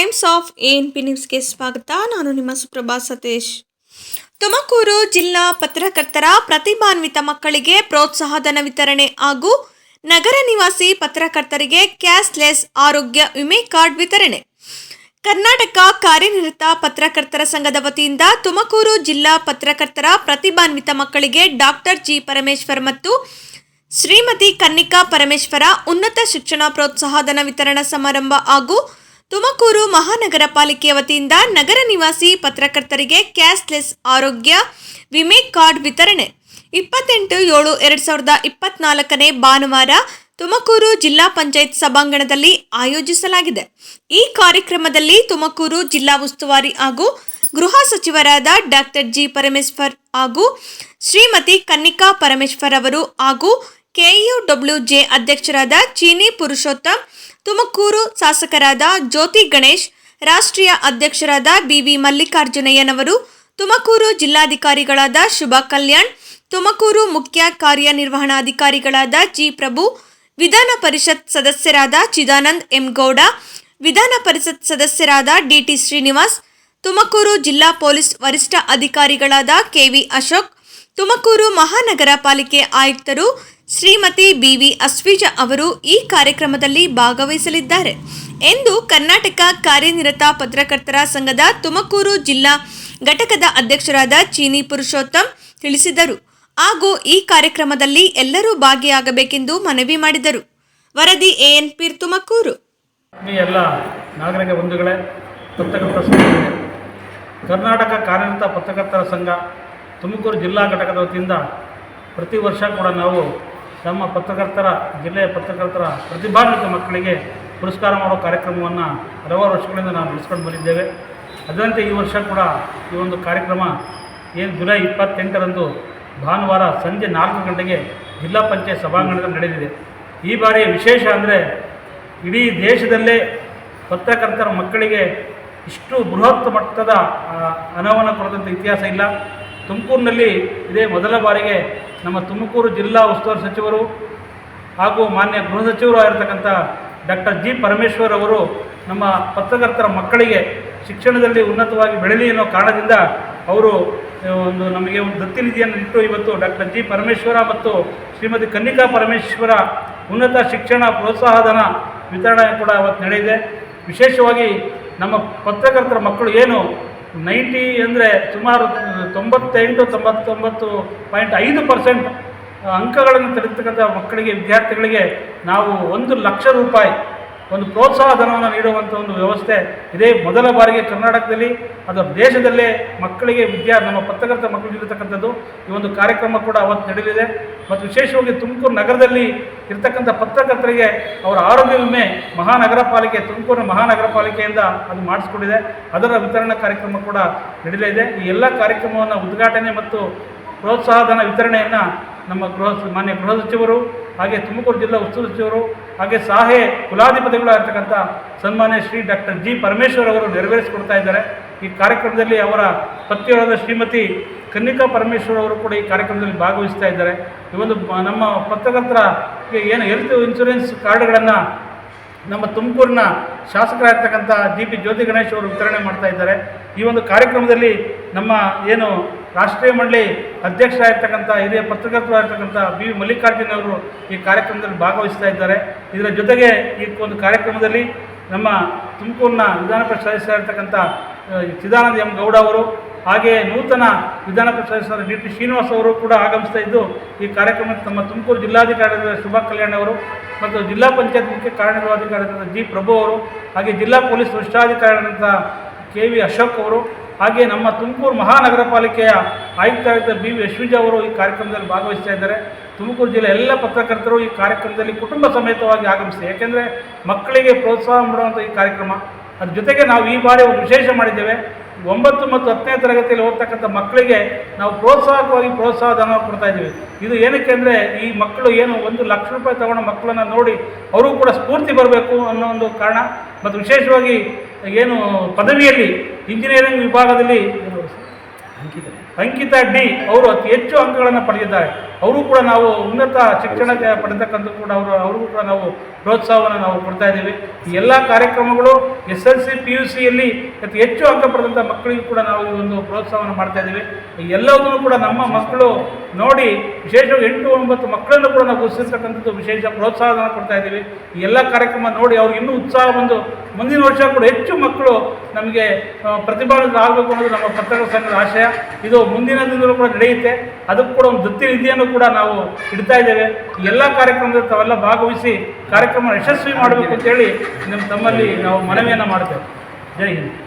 Times of N P ನ್ಯೂಸ್ಗೆ ಸ್ವಾಗತ. ನಾನು ನಿಮ್ಮ ಸುಪ್ರಭಾ ಸತೀಶ್. ತುಮಕೂರು ಜಿಲ್ಲಾ ಪತ್ರಕರ್ತರ ಪ್ರತಿಭಾನ್ವಿತ ಮಕ್ಕಳಿಗೆ ಪ್ರೋತ್ಸಾಹಧನ ವಿತರಣೆ ಹಾಗೂ ನಗರ ನಿವಾಸಿ ಪತ್ರಕರ್ತರಿಗೆ ಕ್ಯಾಶ್ಲೆಸ್ ಆರೋಗ್ಯ ವಿಮೆ ಕಾರ್ಡ್ ವಿತರಣೆ. ಕರ್ನಾಟಕ ಕಾರ್ಯನಿರತ ಪತ್ರಕರ್ತರ ಸಂಘದ ವತಿಯಿಂದ ತುಮಕೂರು ಜಿಲ್ಲಾ ಪತ್ರಕರ್ತರ ಪ್ರತಿಭಾನ್ವಿತ ಮಕ್ಕಳಿಗೆ ಡಾಕ್ಟರ್ ಜಿ ಪರಮೇಶ್ವರ್ ಮತ್ತು ಶ್ರೀಮತಿ ಕನ್ನಿಕಾ ಪರಮೇಶ್ವರ ಉನ್ನತ ಶಿಕ್ಷಣ ಪ್ರೋತ್ಸಾಹಧನ ವಿತರಣಾ ಸಮಾರಂಭ ಹಾಗೂ ತುಮಕೂರು ಮಹಾನಗರ ಪಾಲಿಕೆಯ ವತಿಯಿಂದ ನಗರ ನಿವಾಸಿ ಪತ್ರಕರ್ತರಿಗೆ ಕ್ಯಾಶ್ಲೆಸ್ ಆರೋಗ್ಯ ವಿಮೆ ಕಾರ್ಡ್ ವಿತರಣೆ. ಇಪ್ಪತ್ತೆಂಟು ಏಳು ಎರಡು ಸಾವಿರದ ಇಪ್ಪತ್ನಾಲ್ಕನೇ ಭಾನುವಾರ ತುಮಕೂರು ಜಿಲ್ಲಾ ಪಂಚಾಯತ್ ಸಭಾಂಗಣದಲ್ಲಿ ಆಯೋಜಿಸಲಾಗಿದೆ. ಈ ಕಾರ್ಯಕ್ರಮದಲ್ಲಿ ತುಮಕೂರು ಜಿಲ್ಲಾ ಉಸ್ತುವಾರಿ ಹಾಗೂ ಗೃಹ ಸಚಿವರಾದ ಡಾಕ್ಟರ್ ಜಿ ಪರಮೇಶ್ವರ್ ಹಾಗೂ ಶ್ರೀಮತಿ ಕನ್ನಿಕಾ ಪರಮೇಶ್ವರ್ ಅವರು ಹಾಗೂ ಕೆಯುಡಬ್ಲ್ಯೂಜೆ ಅಧ್ಯಕ್ಷರಾದ ಚೀನಿ ಪುರುಷೋತ್ತಮ್, ತುಮಕೂರು ಶಾಸಕರಾದ ಜ್ಯೋತಿ ಗಣೇಶ್, ರಾಷ್ಟ್ರೀಯ ಅಧ್ಯಕ್ಷರಾದ ಬಿವಿ ಮಲ್ಲಿಕಾರ್ಜುನಯ್ಯನವರು, ತುಮಕೂರು ಜಿಲ್ಲಾಧಿಕಾರಿಗಳಾದ ಶುಭ ಕಲ್ಯಾಣ್, ತುಮಕೂರು ಮುಖ್ಯ ಕಾರ್ಯನಿರ್ವಹಣಾಧಿಕಾರಿಗಳಾದ ಜಿ ಪ್ರಭು, ವಿಧಾನ ಪರಿಷತ್ ಸದಸ್ಯರಾದ ಚಿದಾನಂದ್ ಎಂ ಗೌಡ, ವಿಧಾನ ಪರಿಷತ್ ಸದಸ್ಯರಾದ ಡಿಟಿ ಶ್ರೀನಿವಾಸ್, ತುಮಕೂರು ಜಿಲ್ಲಾ ಪೊಲೀಸ್ ವರಿಷ್ಠ ಅಧಿಕಾರಿಗಳಾದ ಕೆವಿ ಅಶೋಕ್, ತುಮಕೂರು ಮಹಾನಗರ ಪಾಲಿಕೆ ಆಯುಕ್ತರು ಶ್ರೀಮತಿ ಬಿವಿ ಅಸ್ವಿಜ ಅವರು ಈ ಕಾರ್ಯಕ್ರಮದಲ್ಲಿ ಭಾಗವಹಿಸಲಿದ್ದಾರೆ ಎಂದು ಕರ್ನಾಟಕ ಕಾರ್ಯನಿರತ ಪತ್ರಕರ್ತರ ಸಂಘದ ತುಮಕೂರು ಜಿಲ್ಲಾ ಘಟಕದ ಅಧ್ಯಕ್ಷರಾದ ಚೀನಿ ಪುರುಷೋತ್ತಮ್ ತಿಳಿಸಿದರು. ಹಾಗೂ ಈ ಕಾರ್ಯಕ್ರಮದಲ್ಲಿ ಎಲ್ಲರೂ ಭಾಗಿಯಾಗಬೇಕೆಂದು ಮನವಿ ಮಾಡಿದರು. ವರದಿ ಎಎನ್ ಪೀರ್ ತುಮಕೂರು. ಎಲ್ಲ ನಾಗರಿಕ ಬಂಧುಗಳೇ ಕರ್ನಾಟಕ ಕಾರ್ಯನಿರತ ಪತ್ರಕರ್ತರ ಸಂಘ ತುಮಕೂರು ಜಿಲ್ಲಾ ಘಟಕದ ವತಿಯಿಂದ ಪ್ರತಿ ವರ್ಷ ಕೂಡ ನಾವು ನಮ್ಮ ಪತ್ರಕರ್ತರ, ಜಿಲ್ಲೆಯ ಪತ್ರಕರ್ತರ ಪ್ರತಿಭಾನ್ವಿತ ಮಕ್ಕಳಿಗೆ ಪುರಸ್ಕಾರ ಮಾಡುವ ಕಾರ್ಯಕ್ರಮವನ್ನು ಹಲವಾರು ವರ್ಷಗಳಿಂದ ನಾವು ನಡೆಸ್ಕೊಂಡು ಬಂದಿದ್ದೇವೆ. ಅದರಂತೆ ಈ ವರ್ಷ ಕೂಡ ಈ ಒಂದು ಕಾರ್ಯಕ್ರಮ ಏನು ಜುಲೈ ಇಪ್ಪತ್ತೆಂಟರಂದು ಭಾನುವಾರ ಸಂಜೆ ನಾಲ್ಕು ಗಂಟೆಗೆ ಜಿಲ್ಲಾ ಪಂಚಾಯತ್ ಸಭಾಂಗಣದಲ್ಲಿ ನಡೆದಿದೆ. ಈ ಬಾರಿಯ ವಿಶೇಷ ಅಂದರೆ ಇಡೀ ದೇಶದಲ್ಲೇ ಪತ್ರಕರ್ತರ ಮಕ್ಕಳಿಗೆ ಇಷ್ಟು ಬೃಹತ್ ಮಟ್ಟದ ಅನವನ ಕೊಡದಂಥ ಇತಿಹಾಸ ಇಲ್ಲ. ತುಮಕೂರಿನಲ್ಲಿ ಇದೇ ಮೊದಲ ಬಾರಿಗೆ ನಮ್ಮ ತುಮಕೂರು ಜಿಲ್ಲಾ ಉಸ್ತುವಾರಿ ಸಚಿವರು ಹಾಗೂ ಮಾನ್ಯ ಗೃಹ ಸಚಿವರು ಆಗಿರ್ತಕ್ಕಂಥ ಡಾಕ್ಟರ್ ಜಿ ಪರಮೇಶ್ವರ್ ಅವರು ನಮ್ಮ ಪತ್ರಕರ್ತರ ಮಕ್ಕಳಿಗೆ ಶಿಕ್ಷಣದಲ್ಲಿ ಉನ್ನತವಾಗಿ ಬೆಳೆಯಲಿ ಅನ್ನೋ ಕಾರಣದಿಂದ ಅವರು ಒಂದು ನಮಗೆ ಒಂದು ದತ್ತಿ ನಿಧಿಯನ್ನು ಇಟ್ಟು ಇವತ್ತು ಡಾಕ್ಟರ್ ಜಿ ಪರಮೇಶ್ವರ ಮತ್ತು ಶ್ರೀಮತಿ ಕನ್ನಿಕಾ ಪರಮೇಶ್ವರ ಉನ್ನತ ಶಿಕ್ಷಣ ಪ್ರೋತ್ಸಾಹಧನ ವಿತರಣೆ ಕೂಡ ಅವತ್ತು ನಡೆಯಿದೆ ವಿಶೇಷವಾಗಿ ನಮ್ಮ ಪತ್ರಕರ್ತರ ಮಕ್ಕಳು ಏನು ನೈಂಟಿ ಅಂದರೆ ಸುಮಾರು ತೊಂಬತ್ತೆಂಟು, ತೊಂಬತ್ತೊಂಬತ್ತು ಪಾಯಿಂಟ್ ಐದು ಪರ್ಸೆಂಟ್ ಅಂಕಗಳನ್ನು ತೆಗೆತಕ್ಕಂಥ ಮಕ್ಕಳಿಗೆ, ವಿದ್ಯಾರ್ಥಿಗಳಿಗೆ ನಾವು ಒಂದು ಲಕ್ಷ ರೂಪಾಯಿ ಒಂದು ಪ್ರೋತ್ಸಾಹ ಧನವನ್ನು ನೀಡುವಂಥ ಒಂದು ವ್ಯವಸ್ಥೆ ಇದೇ ಮೊದಲ ಬಾರಿಗೆ ಕರ್ನಾಟಕದಲ್ಲಿ, ಅದು ದೇಶದಲ್ಲೇ ಮಕ್ಕಳಿಗೆ ವಿದ್ಯಾ, ನಮ್ಮ ಪತ್ರಕರ್ತ ಮಕ್ಕಳು ಇರತಕ್ಕಂಥದ್ದು ಈ ಒಂದು ಕಾರ್ಯಕ್ರಮ ಕೂಡ ಅವತ್ತು ನಡೆಯಲಿದೆ. ಮತ್ತು ವಿಶೇಷವಾಗಿ ತುಮಕೂರು ನಗರದಲ್ಲಿ ಇರ್ತಕ್ಕಂಥ ಪತ್ರಕರ್ತರಿಗೆ ಅವರ ಆರೋಗ್ಯ ವಿಮೆ ಮಹಾನಗರ ಪಾಲಿಕೆ ತುಮಕೂರು ಮಹಾನಗರ ಪಾಲಿಕೆಯಿಂದ ಅದು ಮಾಡಿಸ್ಕೊಂಡಿದೆ. ಅದರ ವಿತರಣಾ ಕಾರ್ಯಕ್ರಮ ಕೂಡ ನಡೆಯಲಿದೆ ಈ ಎಲ್ಲ ಕಾರ್ಯಕ್ರಮವನ್ನು ಉದ್ಘಾಟನೆ ಮತ್ತು ಪ್ರೋತ್ಸಾಹಧನ ವಿತರಣೆಯನ್ನು ನಮ್ಮ ಗೃಹ ಮಾನ್ಯ ಗೃಹ ಸಚಿವರು ಹಾಗೆ ತುಮಕೂರು ಜಿಲ್ಲಾ ಉಸ್ತುವಾರಿ ಸಚಿವರು ಹಾಗೆ ಸಾಹೆ ಕುಲಾಧಿಪತಿಗಳಾಗಿರ್ತಕ್ಕಂಥ ಸನ್ಮಾನ್ಯ ಶ್ರೀ ಡಾಕ್ಟರ್ ಜಿ ಪರಮೇಶ್ವರ್ ಅವರು ನೆರವೇರಿಸಿಕೊಡ್ತಾ ಇದ್ದಾರೆ. ಈ ಕಾರ್ಯಕ್ರಮದಲ್ಲಿ ಅವರ ಪತ್ನಿಯಾದ ಶ್ರೀಮತಿ ಕನ್ನಿಕಾ ಪರಮೇಶ್ವರ್ ಅವರು ಕೂಡ ಈ ಕಾರ್ಯಕ್ರಮದಲ್ಲಿ ಭಾಗವಹಿಸ್ತಾ ಇದ್ದಾರೆ. ಈ ಒಂದು ನಮ್ಮ ಪತ್ರಕರ್ತರ ಏನು ಹೆಲ್ತ್ ಇನ್ಶೂರೆನ್ಸ್ ಕಾರ್ಡ್ಗಳನ್ನು ನಮ್ಮ ತುಮಕೂರಿನ ಶಾಸಕರಾಗಿರ್ತಕ್ಕಂಥ ಜಿ ಪಿ ಜ್ಯೋತಿ ಗಣೇಶ್ ಅವರು ವಿತರಣೆ ಮಾಡ್ತಾ ಇದ್ದಾರೆ. ಈ ಒಂದು ಕಾರ್ಯಕ್ರಮದಲ್ಲಿ ನಮ್ಮ ಏನು ರಾಷ್ಟ್ರೀಯ ಮಂಡಳಿ ಅಧ್ಯಕ್ಷರಾಗಿರ್ತಕ್ಕಂಥ ಹಿರಿಯ ಪತ್ರಕರ್ತರಾಗಿರ್ತಕ್ಕಂಥ ಬಿ ವಿ ಮಲ್ಲಿಕಾರ್ಜುನ್ ಅವರು ಈ ಕಾರ್ಯಕ್ರಮದಲ್ಲಿ ಭಾಗವಹಿಸ್ತಾ ಇದ್ದಾರೆ. ಇದರ ಜೊತೆಗೆ ಈ ಒಂದು ಕಾರ್ಯಕ್ರಮದಲ್ಲಿ ನಮ್ಮ ತುಮಕೂರಿನ ವಿಧಾನ ಪರಿಷತ್ ಸದಸ್ಯರಾಗಿರ್ತಕ್ಕಂಥ ಚಿದಾನಂದ ಎಂ ಗೌಡ ಅವರು ಹಾಗೆ ನೂತನ ವಿಧಾನ ಪರಿಷತ್ ಸದಸ್ಯರಾದ ಡಿ ಟಿ ಶ್ರೀನಿವಾಸ್ ಅವರು ಕೂಡ ಆಗಮಿಸ್ತಾ ಇದ್ದು ಈ ಕಾರ್ಯಕ್ರಮಕ್ಕೆ ನಮ್ಮ ತುಮಕೂರು ಜಿಲ್ಲಾಧಿಕಾರಿ ಶುಭಾ ಕಲ್ಯಾಣ್ ಅವರು ಮತ್ತು ಜಿಲ್ಲಾ ಪಂಚಾಯತ್ ಮುಖ್ಯ ಕಾರ್ಯನಿರ್ವಾಹಕಾರಿಯಾದ ಜಿ ಪ್ರಭು ಅವರು ಹಾಗೆ ಜಿಲ್ಲಾ ಪೊಲೀಸ್ ವರಿಷ್ಠಾಧಿಕಾರಿಯಾದಂಥ ಕೆ ವಿ ಅಶೋಕ್ ಅವರು ಹಾಗೆ ನಮ್ಮ ತುಮಕೂರು ಮಹಾನಗರ ಪಾಲಿಕೆಯ ಆಯುಕ್ತ ಬಿ ವಿ ಅಶ್ವಿಜ ಅವರು ಈ ಕಾರ್ಯಕ್ರಮದಲ್ಲಿ ಭಾಗವಹಿಸ್ತಾ ಇದ್ದಾರೆ. ತುಮಕೂರು ಜಿಲ್ಲೆ ಎಲ್ಲ ಪತ್ರಕರ್ತರು ಈ ಕಾರ್ಯಕ್ರಮದಲ್ಲಿ ಕುಟುಂಬ ಸಮೇತವಾಗಿ ಆಗಮಿಸಿ, ಯಾಕೆಂದರೆ ಮಕ್ಕಳಿಗೆ ಪ್ರೋತ್ಸಾಹ ಮಾಡುವಂಥ ಈ ಕಾರ್ಯಕ್ರಮ. ಅದ್ರ ಜೊತೆಗೆ ನಾವು ಈ ಬಾರಿ ಒಂದು ವಿಶೇಷ ಮಾಡಿದ್ದೇವೆ. ಒಂಬತ್ತು ಮತ್ತು ಹತ್ತನೇ ತರಗತಿಯಲ್ಲಿ ಓದ್ತಕ್ಕಂಥ ಮಕ್ಕಳಿಗೆ ನಾವು ಪ್ರೋತ್ಸಾಹಕವಾಗಿ ಪ್ರೋತ್ಸಾಹ ಧನ ಕೊಡ್ತಾ ಇದ್ದೀವಿ. ಇದು ಏನಕ್ಕೆ ಅಂದರೆ ಈ ಮಕ್ಕಳು ಏನು ಒಂದು ಲಕ್ಷ ರೂಪಾಯಿ ತಗೊಂಡ ಮಕ್ಕಳನ್ನು ನೋಡಿ ಅವರು ಕೂಡ ಸ್ಫೂರ್ತಿ ಬರಬೇಕು ಅನ್ನೋ ಒಂದು ಕಾರಣ. ಮತ್ತು ವಿಶೇಷವಾಗಿ ಏನು ಪದವಿಯಲ್ಲಿ ಇಂಜಿನಿಯರಿಂಗ್ ವಿಭಾಗದಲ್ಲಿ ಅಂಕಿತಾ ಡಿ ಅವರು ಅತಿ ಹೆಚ್ಚು ಅಂಕಗಳನ್ನು ಪಡೆದಿದ್ದಾರೆ. ಅವರು ಕೂಡ ನಾವು ಉನ್ನತ ಶಿಕ್ಷಣಕ್ಕೆ ಪಡೆತಕ್ಕಂಥ ಕೂಡ ಅವರು ಅವ್ರಿಗೂ ಕೂಡ ನಾವು ಪ್ರೋತ್ಸಾಹವನ್ನು ನಾವು ಕೊಡ್ತಾ ಇದ್ದೀವಿ. ಈ ಎಲ್ಲ ಕಾರ್ಯಕ್ರಮಗಳು S L C, P U ಸಿಯಲ್ಲಿ ಅತಿ ಹೆಚ್ಚು ಅಂಕ ಪಡೆದಂಥ ಮಕ್ಕಳಿಗೂ ಕೂಡ ನಾವು ಈ ಒಂದು ಪ್ರೋತ್ಸಾಹವನ್ನು ಮಾಡ್ತಾ ಇದ್ದೀವಿ. ಈ ಎಲ್ಲದನ್ನು ಕೂಡ ನಮ್ಮ ಮಕ್ಕಳು ನೋಡಿ, ವಿಶೇಷವಾಗಿ ಎಂಟು ಒಂಬತ್ತು ಮಕ್ಕಳನ್ನು ಕೂಡ ನಾವು ಗುರುತಿಸ್ತಕ್ಕಂಥದ್ದು ವಿಶೇಷ ಪ್ರೋತ್ಸಾಹನ ಕೊಡ್ತಾ ಇದ್ದೀವಿ. ಈ ಎಲ್ಲ ಕಾರ್ಯಕ್ರಮ ನೋಡಿ ಅವ್ರಿಗೆ ಇನ್ನೂ ಉತ್ಸಾಹ ಬಂದು ಮುಂದಿನ ವರ್ಷ ಕೂಡ ಹೆಚ್ಚು ಮಕ್ಕಳು ನಮಗೆ ಪ್ರತಿಭಾನ್ವಿತರಾಗಬೇಕು ಅನ್ನೋದು ನಮ್ಮ ಪತ್ರಕರ್ತ ಸಂಘದ ಆಶಯ. ಇದು ಮುಂದಿನ ದಿನದಲ್ಲೂ ಕೂಡ ನಡೆಯುತ್ತೆ. ಅದಕ್ಕೂ ಕೂಡ ಒಂದು ದತ್ತಿ ನಿಧಿಯನ್ನು ಕೂಡ ನಾವು ಇಡ್ತಾ ಇದ್ದೇವೆ. ಎಲ್ಲ ಕಾರ್ಯಕ್ರಮದಲ್ಲಿ ತಾವೆಲ್ಲ ಭಾಗವಹಿಸಿ ಕಾರ್ಯಕ್ರಮ ಯಶಸ್ವಿ ಮಾಡಬೇಕು ಅಂತೇಳಿ ನಮ್ಮ ತಮ್ಮಲ್ಲಿ ನಾವು ಮನವಿಯನ್ನು ಮಾಡ್ತೇವೆ. ಜೈ ಹಿಂದ್.